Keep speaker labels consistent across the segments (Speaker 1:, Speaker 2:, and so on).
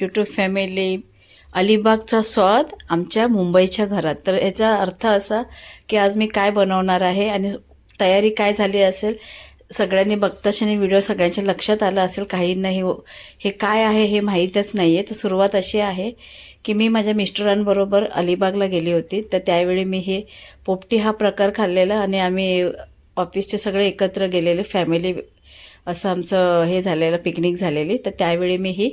Speaker 1: YouTube family अलिबागचा स्वाद आमच्या मुंबईच्या घरात. तर याचा अर्थ असा की आज मी काय बनवणार आहे आणि तयारी काय झाली असेल सगळ्यांनी बघताशाने व्हिडिओ सगळ्यांच्या लक्षात आला असेल काही नाही हो- हे काय आहे हे माहीतच नाही आहे तर सुरुवात अशी आहे की मी माझ्या मिस्टरांबरोबर अलिबागला गेली होती. तर त्यावेळी मी हे पोपटी हा प्रकार खाल्लेला आणि आम्ही ऑफिसचे सगळे एकत्र गेलेले फॅमिली असं आमचं हे झालेलं पिकनिक झालेली. तर त्यावेळी मी ही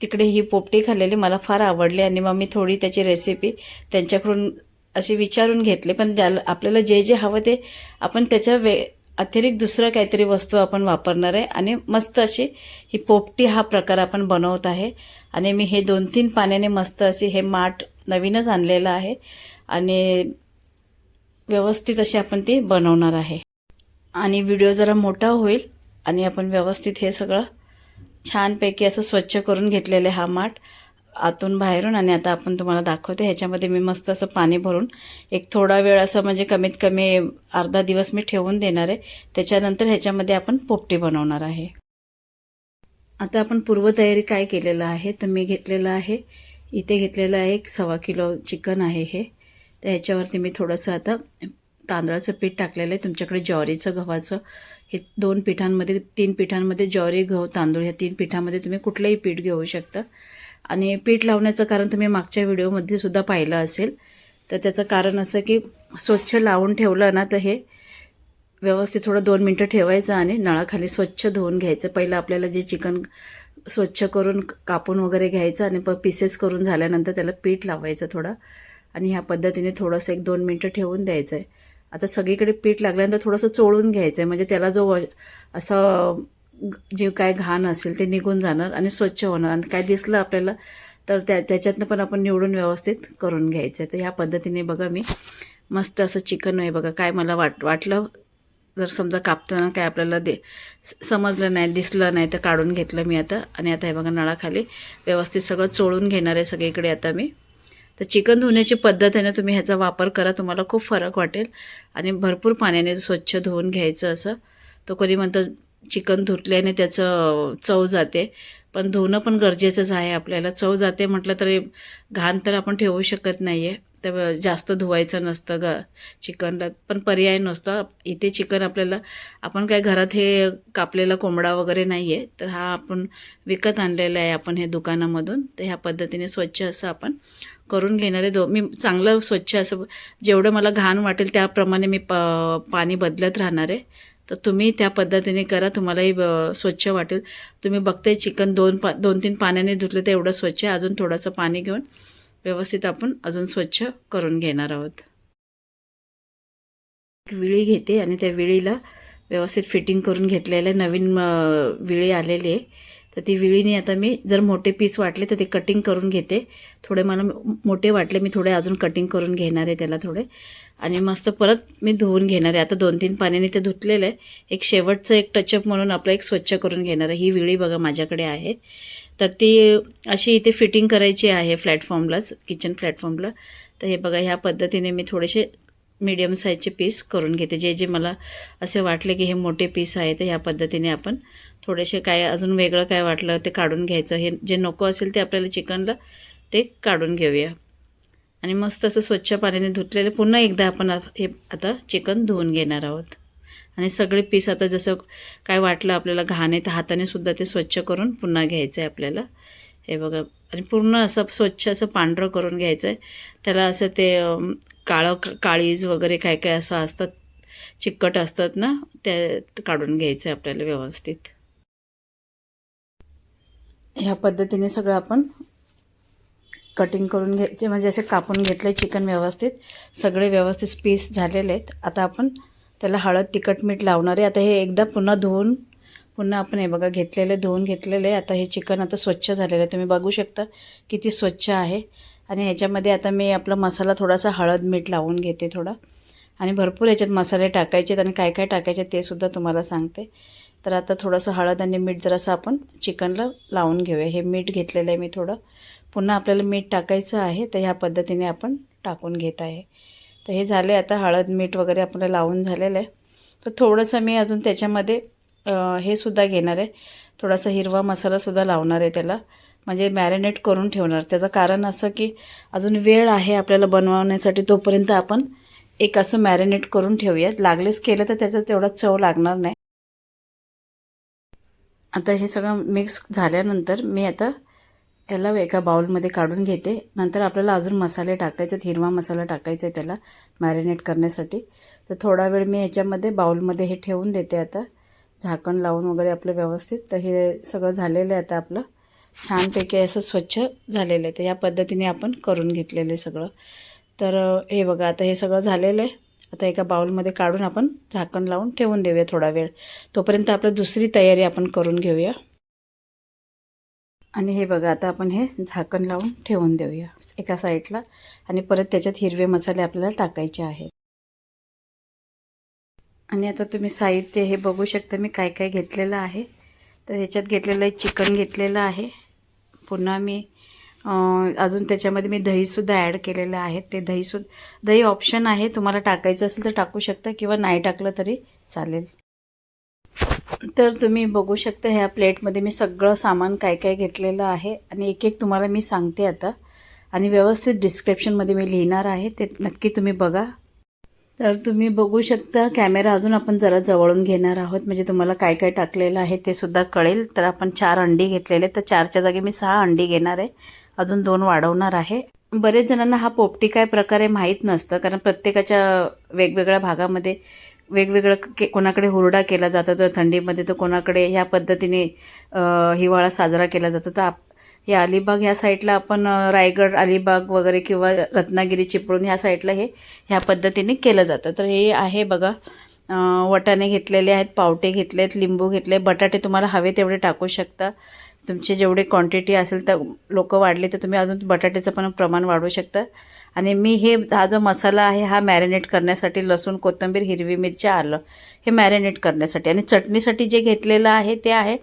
Speaker 1: तिकडे ही पोपटी खाल्लेली मला फार आवडली आणि मग मी थोडी त्याची रेसिपी त्यांच्याकडून अशी विचारून घेतले. पण त्याला आपल्याला जे जे हवं ते आपण त्याच्या वे अतिरिक्त दुसरं काहीतरी वस्तू आपण वापरणार आहे. आणि मस्त अशी ही पोपटी हा प्रकार आपण बनवत आहे. आणि मी हे दोन तीन पाण्याने मस्त अशी हे माठ नवीनच आणलेलं आहे. आणि व्यवस्थित अशी आपण ती बनवणार आहे. आणि व्हिडिओ जरा मोठा होईल आणि आपण व्यवस्थित हे सगळं छानपैकी असं स्वच्छ करून घेतलेलं आहे हा माठ आतून बाहेरून आणि आता आपण तुम्हाला दाखवते. ह्याच्यामध्ये मी मस्त असं पाणी भरून एक थोडा वेळ असं म्हणजे कमीत कमी अर्धा दिवस मी ठेवून देणार आहे. त्याच्यानंतर ह्याच्यामध्ये आपण पोपटी बनवणार आहे. आता आपण पूर्वतयारी काय केलेलं आहे? तर मी घेतलेलं आहे. इथे घेतलेलं आहे एक सव्वा किलो चिकन आहे हे. तर ह्याच्यावरती मी थोडंसं आता तांदळाचं पीठ टाकलेलं आहे. तुमच्याकडे ज्वारीचं गव्हाचं हे दोन पिठांमध्ये तीन पिठांमध्ये ज्वारी गहू तांदूळ ह्या तीन पिठामध्ये तुम्ही कुठलंही पीठ घेऊ शकता. आणि पीठ लावण्याचं कारण तुम्ही मागच्या व्हिडिओमध्ये सुद्धा पाहिलं असेल. तर त्याचं कारण असं की स्वच्छ लावून ठेवलं ना तर हे व्यवस्थित थोडं दोन मिनटं ठेवायचं आणि नळाखाली स्वच्छ धुवून घ्यायचं. पहिलं आपल्याला जे चिकन स्वच्छ करून कापून वगैरे घ्यायचं आणि प पीसेस करून झाल्यानंतर त्याला पीठ लावायचं थोडं. आणि ह्या पद्धतीने थोडंसं एक दोन मिनटं ठेवून द्यायचं आहे आता सगळीकडे पीठ लागल्यानंतर थोडंसं चोळून घ्यायचं आहे म्हणजे त्याला जो व- असं जे काय घाण असेल ते निघून जाणार आणि स्वच्छ होणार. आणि काय दिसलं आपल्याला तर त्या त्याच्यातनं पण आपण निवडून व्यवस्थित करून घ्यायचं आहे तर ह्या पद्धतीने बघा मी मस्त असं चिकन आहे बघा. काय मला वाट वाटलं जर समजा कापताना काय आपल्याला दे समजलं नाही दिसलं नाही तर काढून घेतलं मी आता. आणि आता हे बघा नळाखाली व्यवस्थित सगळं चोळून घेणार आहे सगळीकडे आता मी. तर चिकन धुण्याची पद्धत आहे ना तुम्ही ह्याचा वापर करा तुम्हाला खूप फरक वाटेल. आणि भरपूर पाण्याने स्वच्छ धुवून घ्यायचं असं. तो कधी म्हणतं चिकन धुतल्याने त्याचं चव जाते. पण धुणं पण गरजेचंच आहे आपल्याला. चव जाते म्हटलं तरी घाण तर आपण ठेवू शकत नाही आहे तर जास्त धुवायचं नसतं ग चिकनला. पण पर्याय नसतो. इथे चिकन आपल्याला आपण काय घरात हे कापलेला कोंबडा वगैरे नाही आहे तर हा आपण विकत आणलेला आहे आपण हे दुकानामधून. तर ह्या पद्धतीने स्वच्छ असं आपण करून घेणारे दो मी चांगलं स्वच्छ असं जेवढं मला घाण वाटेल त्याप्रमाणे मी प पाणी बदलत राहणार आहे. तर तुम्ही त्या पद्धतीने करा तुम्हालाही स्वच्छ वाटेल. तुम्ही बघताय चिकन दोन पा दोन तीन पाण्याने धुतलं तर एवढं स्वच्छ आहे. अजून थोडंसं पाणी घेऊन व्यवस्थित आपण अजून स्वच्छ करून घेणार आहोत. विळी घेते आणि त्या विळीला व्यवस्थित फिटिंग करून घेतलेलं आहे नवीन विळी आलेली आहे. तर ती विळीने आता मी जर मोठे पीस वाटले तर ते कटिंग करून घेते. थोडे मला मो- मोठे वाटले मी थोडे अजून कटिंग करून घेणार आहे त्याला थोडे. आणि मस्त परत मी धुवून घेणार आहे. आता दोन तीन पाण्याने ते धुतलेलं आहे. एक शेवटचं एक टचअप म्हणून आपलं एक स्वच्छ करून घेणार आहे. ही विळी बघा माझ्याकडे आहे. तर ती अशी इथे फिटिंग करायची आहे प्लॅटफॉर्मलाच किचन प्लॅटफॉर्मला तर हे बघा ह्या पद्धतीने मी थोडेसे मीडियम साईजचे पीस करून घेते. जे जे मला असे वाटले की हे मोठे पीस आहे तर ह्या पद्धतीने आपण थोडेसे काय अजून वेगळं काय वाटलं ते काढून घ्यायचं. हे जे नको असेल ते आपल्याला चिकनला ते काढून घेऊया. आणि मस्त असं स्वच्छ पाण्याने धुतलेले पुन्हा एकदा आपण हे आता चिकन धुवून घेणार आहोत. आणि सगळे पीस आता जसं काय वाटलं आपल्याला घाण आहे तर हाताने सुद्धा ते स्वच्छ करून पुन्हा घ्यायचं आहे आपल्याला. हे बघा. आणि पूर्ण असं स्वच्छ असं पांढरं करून घ्यायचं आहे त्याला असं ते काळं काळीज वगैरे काय काय असं असतात चिकट असतात ना ते काढून घ्यायचं आहे आपल्याला व्यवस्थित. ह्या पद्धतीने सगळं आपण कटिंग करून घ्यायचे म्हणजे असे कापून घेतले चिकन व्यवस्थित. सगळे व्यवस्थित पीस झालेले आहेत. आता आपण त्याला हळद तिखट मीठ लावणार आहे. आता हे एकदा पुन्हा धुवून पुन्हा आपण हे बघा घेतलेले धुवून घेतलेले आता हे चिकन आता स्वच्छ झालेलं आहे. तुम्ही बघू शकता किती स्वच्छ आहे. आणि ह्याच्यामध्ये आता मी आपला मसाला थोडासा हळद मीठ लावून घेते थोडा. आणि भरपूर ह्याच्यात मसाले टाकायचे आणि काय काय टाकायचे ते सुद्धा तुम्हाला सांगते. तर आता थोडंसं हळद आणि मीठ जरासं आपण चिकनला लावून घेऊया. हे मीठ घेतलेलं आहे मी थोडं. पुन्हा आपल्याला मीठ टाकायचं आहे तर ह्या पद्धतीने आपण टाकून घेत आहे. तर हे झाले आता हळद मीठ वगैरे आपल्याला लावून झालेलं आहे. तर थोडंसं मी अजून त्याच्यामध्ये हे सुद्धा घेणार आहे. थोडासा हिरवा मसालासुद्धा लावणार आहे त्याला. म्हणजे मॅरिनेट करून ठेवणार. त्याचं कारण असं की अजून वेळ आहे आपल्याला बनवण्यासाठी तोपर्यंत आपण एक असं मॅरिनेट करून ठेवूयात. लागलेच केलं तर त्याचा तेवढा चव लागणार नाही. आता हे सगळं मिक्स झाल्यानंतर मी आता याला एका बाउलमध्ये काढून घेते. नंतर आपल्याला अजून मसाले टाकायचे आहेत. हिरवा मसाला टाकायचा आहे त्याला मॅरिनेट करण्यासाठी. तर थोडा वेळ मी ह्याच्यामध्ये बाउलमध्ये हे ठेवून देते आता. झाकण लावून वगैरे आपलं व्यवस्थित. तर हे सगळं झालेलं आहे आता आपलं. छानपैकी असं स्वच्छ झालेलं आहे. तर या पद्धतीने आपण करून घेतलेलं आहे सगळं. तर हे बघा आता हे सगळं झालेलं आहे. आता एका बाउलमध्ये काढून आपण झाकण लावून ठेवून देऊया थोडा वेळ. तोपर्यंत आपलं दुसरी तयारी आपण करून घेऊया. आणि हे बघा आता आपण हे झाकण लावून ठेवून देऊया एका साईडला. आणि परत त्याच्यात हिरवे मसाले आपल्याला टाकायचे आहेत. आणि आता तुम्ही साहित्य हे बघू शकता मी काय काय घेतलेलं आहे. तर ह्याच्यात घेतलेलं आहे चिकन घेतलेलं आहे. पुन्हा मी अजून त्याच्यामध्ये मी दहीसुद्धा ॲड केलेलं आहे. ते दहीसुद्धा दही ऑप्शन आहे. तुम्हाला टाकायचं असेल तर टाकू शकता किंवा नाही टाकलं तरी चालेल. तर तुम्ही बघू शकता ह्या प्लेटमध्ये मी सगळं सामान काय काय घेतलेलं आहे आणि एक एक तुम्हाला मी सांगते आता. आणि व्यवस्थित डिस्क्रिप्शनमध्ये मी लिहिणार आहे. ते नक्की तुम्ही बघा. तर तुम्ही बघू शकता कॅमेरा अजून आपण जरा जवळून घेणार आहोत. म्हणजे तुम्हाला काय काय टाकलेलं आहे ते सुद्धा कळेल. तर आपण चार अंडी घेतलेले तर चारच्या जागी मी सहा अंडी घेणार आहे. अजून दोन वाढवणार आहे. बरेच जणांना हा पोपटी काय प्रकारे माहीत नसतं कारण प्रत्येकाच्या वेगवेगळ्या भागामध्ये वेगवेगळं के कोणाकडे हुरडा केला जातो तर थंडीमध्ये तर कोणाकडे ह्या पद्धतीने हिवाळा साजरा केला जातो. तर आप हे अलिबाग ह्या साईडला आपण रायगड अलिबाग वगैरे किंवा रत्नागिरी चिपळूण ह्या साईडला हे ह्या पद्धतीने केलं जातं. तर हे आहे बघा वटाणे घेतलेले आहेत पावटे घेतले आहेत लिंबू घेतले बटाटे तुम्हाला हवे तेवढे टाकू शकता. तुमचे जेवढे क्वांटिटी असेल तर लोक वाढले तर तुम्ही अजून बटाट्याचं पण प्रमाण वाढवू शकता. आणि मी हे हा जो मसाला आहे हा मॅरिनेट करण्यासाठी लसूण कोथिंबीर हिरवी मिरची आलं हे मॅरिनेट करण्यासाठी. आणि चटणीसाठी जे घेतलेलं आहे ते आहे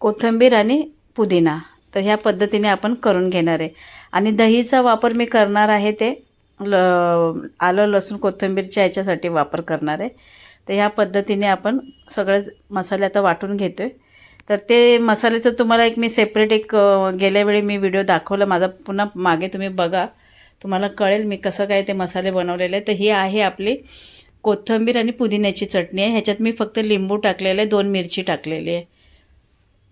Speaker 1: कोथिंबीर आणि पुदिना. तर ह्या पद्धतीने आपण करून घेणार आहे. आणि दहीचा वापर मी करणार आहे ते ल आलं लसूण कोथिंबीरच्या याच्यासाठी वापर करणार आहे. तर ह्या पद्धतीने आपण सगळे मसाले आता वाटून घेतो आहे तर ते मसाल्याचं तुम्हाला एक मी सेपरेट एक गेल्या वेळी मी व्हिडिओ दाखवला. माझा पुन्हा मागे तुम्ही बघा. तुम्हाला कळेल मी कसं काय ते मसाले बनवलेले आहे. तर ही आहे आपली कोथिंबीर आणि पुदिन्याची चटणी आहे. ह्याच्यात मी फक्त लिंबू टाकलेलं आहे. दोन मिरची टाकलेली आहे.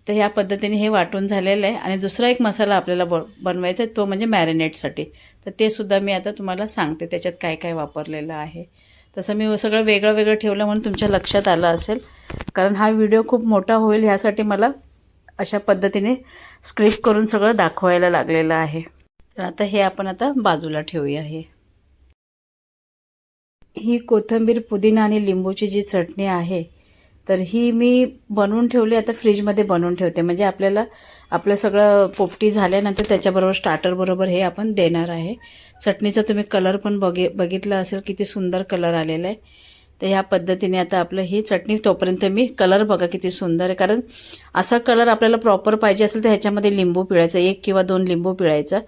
Speaker 1: तर ह्या पद्धतीने हे वाटून झालेलं आहे. आणि दुसरा एक मसाला आपल्याला ब बनवायचा आहे तो म्हणजे मॅरिनेटसाठी. तर ते सुद्धा मी आता तुम्हाला सांगते त्याच्यात काय काय वापरलेलं आहे. तसं मी सगळं वेगळं वेगळं ठेवलं म्हणून तुमच्या लक्षात आलं असेल. कारण हा व्हिडिओ खूप मोठा होईल ह्यासाठी मला अशा पद्धतीने स्क्रिप्ट करून सगळं दाखवायला लागलेलं आहे. तर आता हे आपण आता बाजूला ठेवूया हे. ही कोथिंबीर पुदिना आणि लिंबूची जी चटणी आहे तर ही मी बनवून ठेवली आता फ्रीजमध्ये बनवून ठेवते. म्हणजे आपल्याला आपलं सगळं पोपटी झाल्यानंतर त्याच्याबरोबर स्टार्टरबरोबर हे आपण देणार आहे. चटणीचा तुम्ही कलर पण बघि बघितला असेल किती सुंदर कलर आलेला आहे. तर ह्या पद्धतीने आता आपलं ही चटणी तोपर्यंत मी कलर बघा किती सुंदर आहे. कारण असा कलर आपल्याला प्रॉपर पाहिजे असेल तर ह्याच्यामध्ये लिंबू पिळायचा एक किंवा दोन लिंबू पिळायचा.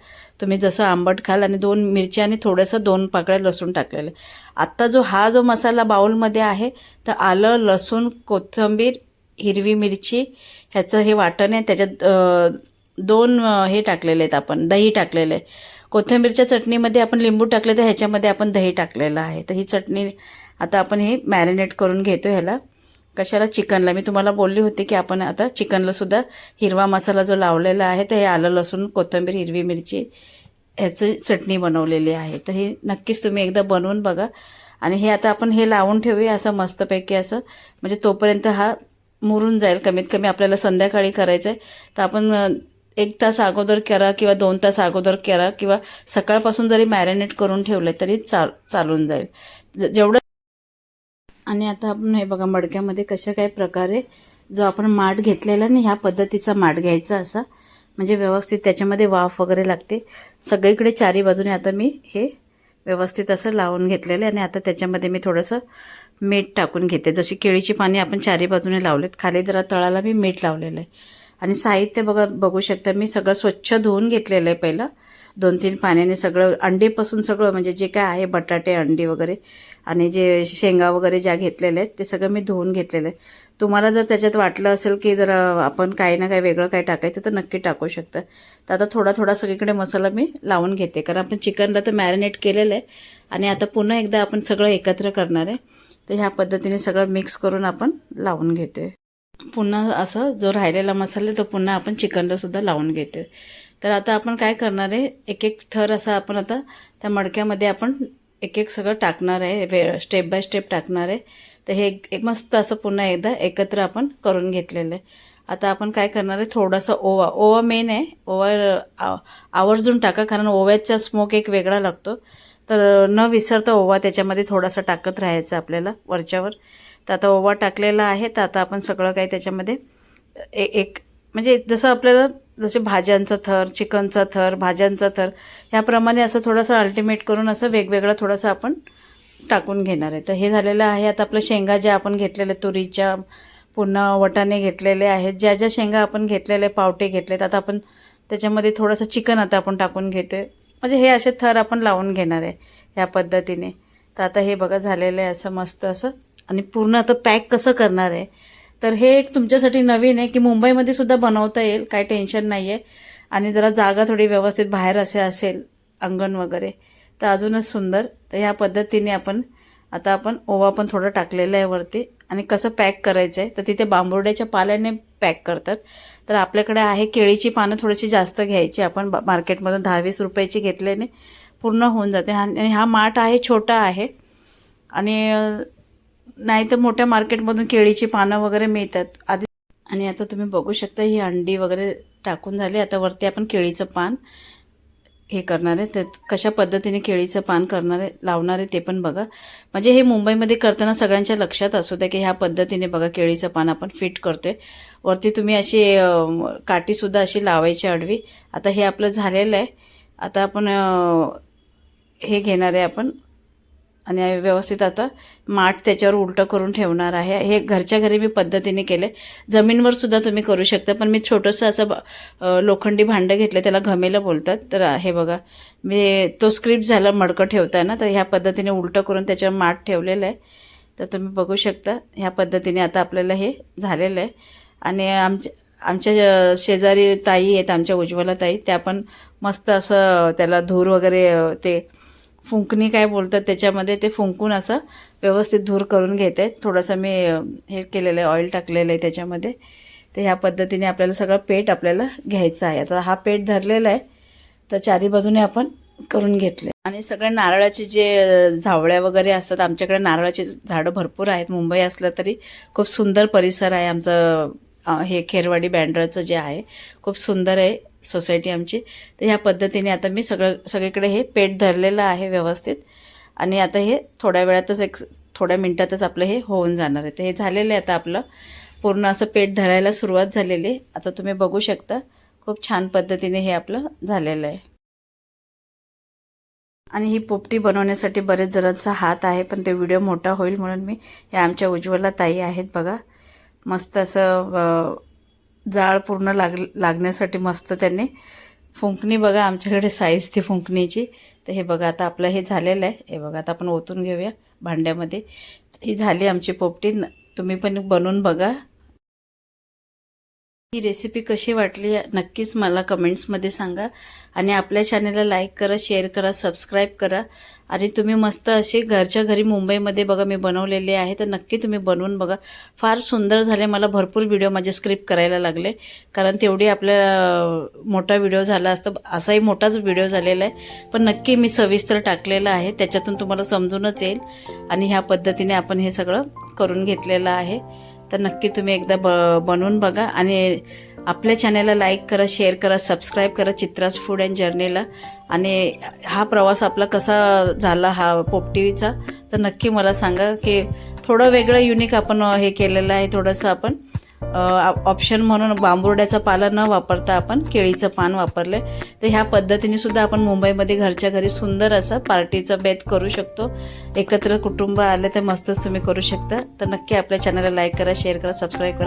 Speaker 1: तुम्ही जसं आंबट खाल आणि दोन मिरच्या आणि थोडंसं दोन पाकळ्या लसूण टाकलेलं आत्ता जो हा जो मसाला बाउलमध्ये आहे तर आलं लसूण कोथिंबीर हिरवी मिरची ह्याचं हे वाटण आहे. त्याच्यात दोन हे टाकलेले आहेत आपण दही टाकलेलं आहे. कोथिंबीरच्या चटणीमध्ये आपण लिंबू टाकले तर ह्याच्यामध्ये आपण दही टाकलेलं आहे. तर ही चटणी आता आपण हे मॅरिनेट करून घेतो ह्याला. कशाला चिकनला? मी तुम्हाला बोलली होती की आपण आता चिकनला सुद्धा हिरवा मसाला जो लावलेला आहे तर हे आलं लसूण कोथिंबीर हिरवी मिरची ह्याची चटणी बनवलेली आहे. तर हे नक्कीच तुम्ही एकदा बनवून बघा. आणि हे आता आपण हे लावून ठेवूया असं मस्तपैकी असं. म्हणजे तोपर्यंत हा मुरून जाईल. कमीत कमी आपल्याला संध्याकाळी करायचं आहे तर आपण एक तास अगोदर करा किंवा दोन तास अगोदर करा किंवा सकाळपासून जरी मॅरिनेट करून ठेवलं तरी चाल चालून जाईल. ज- जेवढं आणि आता आपण हे बघा मडक्यामध्ये कशा काय प्रकारे जो आपण माठ घेतलेला ना ह्या पद्धतीचा माठ घ्यायचा असा. म्हणजे व्यवस्थित त्याच्यामध्ये वाफ वगैरे लागते. सगळीकडे चारी बाजूने आता मी हे व्यवस्थित असं लावून घेतलेलं आहे आणि आता त्याच्यामध्ये मी थोडंसं मीठ टाकून घेते. जशी केळीची पाने आपण चारी बाजूने लावलेत खाली जरा तळाला मी मीठ लावलेलं आहे. आणि साहित्य बघा बघू शकता मी सगळं स्वच्छ धुवून घेतलेलं आहे पहिलं. दोन तीन पाण्याने सगळं अंडीपासून सगळं म्हणजे जे काय आहे बटाटे अंडी वगैरे आणि जे शेंगा वगैरे ज्या घेतलेल्या आहेत ते सगळं मी धुवून घेतलेलं आहे. तुम्हाला जर त्याच्यात वाटलं असेल की जर आपण काही ना काही वेगळं काही टाकायचं तर नक्की टाकू शकतं. तर आता थोडा थोडा सगळीकडे मसाला मी लावून घेते कारण आपण चिकनला तर मॅरिनेट केलेलं आहे. आणि आता पुन्हा एकदा आपण सगळं एकत्र करणार आहे. तर ह्या पद्धतीने सगळं मिक्स करून आपण लावून घेतोय. पुन्हा असं जो राहिलेला मसाला तो पुन्हा आपण चिकनला सुद्धा लावून घेतोय. तर आता आपण काय करणार आहे? एक एक थर असा आपण आता त्या मडक्यामध्ये आपण एक एक सगळं टाकणार आहे. वे स्टेप बाय स्टेप टाकणार आहे. तर हे एक एक मस्त असं पुन्हा एकदा एकत्र आपण करून घेतलेलं आहे. आता आपण काय करणार आहे? थोडासा ओवा ओवा मेन आहे. ओवा आवर्जून टाका कारण ओव्याचा स्मोक एक वेगळा लागतो. तर न विसरता ओवा त्याच्यामध्ये थोडासा टाकत राहायचं आपल्याला वरच्यावर. तर आता ओवा टाकलेला आहे. तर आता आपण सगळं काही त्याच्यामध्ये ए एक म्हणजे जसं आपल्याला जसे भाज्यांचा थर चिकनचा थर भाज्यांचा थर ह्याप्रमाणे असं थोडंसं अल्टिमेट करून असं वेगवेगळं थोडंसं आपण टाकून घेणार आहे. तर हे झालेलं आहे. आता आपलं शेंगा ज्या आपण घेतलेल्या तुरीच्या पुन्हा वटाणे घेतलेले आहेत. ज्या ज्या शेंगा आपण घेतलेले पावटे घेतलेत आता आपण त्याच्यामध्ये थोडंसं चिकन आता आपण टाकून घेतो आहे म्हणजे हे असे थर आपण लावून घेणार आहे ह्या पद्धतीने. तर आता हे बघा झालेलं आहे असं मस्त असं. आणि पूर्ण आता पॅक कसं करणार आहे? तर हे एक तुमच्यासाठी नवीन आहे की मुंबईमध्ये सुद्धा बनवता येईल काही टेन्शन नाही आहे आणि जरा जागा थोडी व्यवस्थित बाहेर असे असेल अंगण वगैरे तर अजूनच सुंदर. तर ह्या पद्धतीने आपण आता आपण ओवा पण थोडं टाकलेलं आहे वरती. आणि कसं पॅक करायचं आहे तर तिथे बांबुर्ड्याच्या पाल्याने पॅक करतात. तर आपल्याकडे आहे केळीची पानं थोडीशी जास्त घ्यायची. आपण बा- मार्केटमधून दहा वीस रुपयाची घेतल्याने पूर्ण होऊन जाते. आणि हा माठ आहे छोटा आहे. आणि नाही तर मोठ्या मार्केटमधून केळीची पानं वगैरे मिळतात. आधी आणि आता तुम्ही बघू शकता ही अंडी वगैरे टाकून झाली. आता वरती आपण केळीचं पान हे करणार आहे. तर कशा पद्धतीने केळीचं पान करणार आहे लावणार आहे ते पण बघा. म्हणजे हे मुंबईमध्ये करताना सगळ्यांच्या लक्षात असू द्या की ह्या पद्धतीने बघा केळीचं पान आपण फिट करतोय. वरती तुम्ही अशी काठीसुद्धा अशी लावायची आडवी. आता हे आपलं झालेलं आहे. आता आपण हे घेणार आहे आपण. आणि व्यवस्थित आता माठ त्याच्यावर उलटं करून ठेवणार आहे. हे घरच्या घरी मी पद्धतीने केले जमीनवर सुद्धा तुम्ही करू शकता पण मी छोटंसं असं ब- लोखंडी भांडं घेतलं त्याला घमेलं बोलतात. तर हे बघा मी तो स्क्रिप्ट झाला मडकं ठेवताना तर ह्या पद्धतीने उलटं करून त्याच्यावर माठ ठेवलेलं आहे. तर तुम्ही बघू शकता ह्या पद्धतीने आता आपल्याला हे झालेलं आहे. आणि आमच्या आमच्या शेजारी ताई आहेत आमच्या उज्ज्वला ताई त्या पण मस्त असं त्याला धूर वगैरे ते फुंकणी काय बोलतात त्याच्यामध्ये ते फुंकून असं व्यवस्थित धूर करून घेत. आहेत थोडंसं मी हे केलेलं आहे ऑइल टाकलेलं आहे त्याच्यामध्ये. तर ह्या पद्धतीने आपल्याला सगळं पेट आपल्याला घ्यायचं आहे. आता हा पेट धरलेला आहे तर चारी बाजूने आपण करून घेतले. आणि सगळे नारळाचे जे झावळ्या वगैरे असतात आमच्याकडे नारळाची झाडं भरपूर आहेत. मुंबई असलं तरी खूप सुंदर परिसर आहे आमचं हे खेरवाडी बँड्राचं जे आहे खूप सुंदर आहे. सोसायटी आमची. तर ह्या पद्धतीने आता मी सगळं सगळीकडे हे पेट धरलेलं आहे व्यवस्थित. आणि आता हे थोड्या वेळातच एक थोड्या मिनटातच आपलं हे होऊन जाणार आहे. तर हे झालेलं आहे आता आपलं. पूर्ण असं पेट धरायला सुरुवात झालेली आहे. आता तुम्ही बघू शकता. खूप छान पद्धतीने हे आपलं झालेलं आहे. आणि ही पोपटी बनवण्यासाठी बरेच जणांचा हात आहे पण ते व्हिडिओ मोठा होईल म्हणून मी हे आमच्या उज्ज्वला ताई आहेत बघा. मस्त असं जाळ पूर्ण लाग लागण्यासाठी मस्त त्यांनी फुंकणी बघा आमच्याकडे साईज ती फुंकणीची. तर हे बघा आता आपलं हे झालेलं आहे. हे बघा आता आपण ओतून घेऊया भांड्यामध्ये. ही झाली आमची पोपटी. न- तुम्ही पण बनवून बघा. ही रेसिपी कशी वाटली नक्कीच मला कमेंट्समध्ये सांगा. आणि आपल्या चॅनलला लाईक करा शेअर करा सबस्क्राईब करा. आणि तुम्ही मस्त असे घरच्या घरी मुंबईमध्ये बघा मी बनवलेले आहे. तर नक्की तुम्ही बनवून बघा. फार सुंदर झाले मला भरपूर व्हिडिओ माझे स्क्रिप्ट करायला लागले. कारण तेवढी आपल्या मोठा व्हिडिओ झाला असतं असाही मोठाच व्हिडिओ झालेला आहे. पण नक्की मी सविस्तर टाकलेला आहे. त्याच्यातून तुम्हाला समजूनच येईल. आणि ह्या पद्धतीने आपण हे सगळं करून घेतलेलं आहे. तर नक्की तुम्ही एकदा ब बनवून बघा. आणि आपल्या चॅनलला लाईक करा शेअर करा सबस्क्राईब करा चित्राज फूड अँड जर्नीला आणि हा प्रवास आपला कसा झाला हा पोपटीचा तर नक्की मला सांगा की थोडं वेगळं युनिक आपण हे केलेलं आहे थोडंसं आपण. ऑप्शन म्हणून बांबुर्ड्याचा पाला न वापरता आपण केळीचं पान वापरलं तर ह्या पद्धतीने सुद्धा आपण मुंबईमध्ये घरच्या घरी सुंदर असं पार्टीचा बेत करू शकतो. एकत्र कुटुंब आले तर मस्तच तुम्ही करू शकता. तर नक्की आपल्या चॅनलला लाईक करा शेअर करा सबस्क्राईब करा.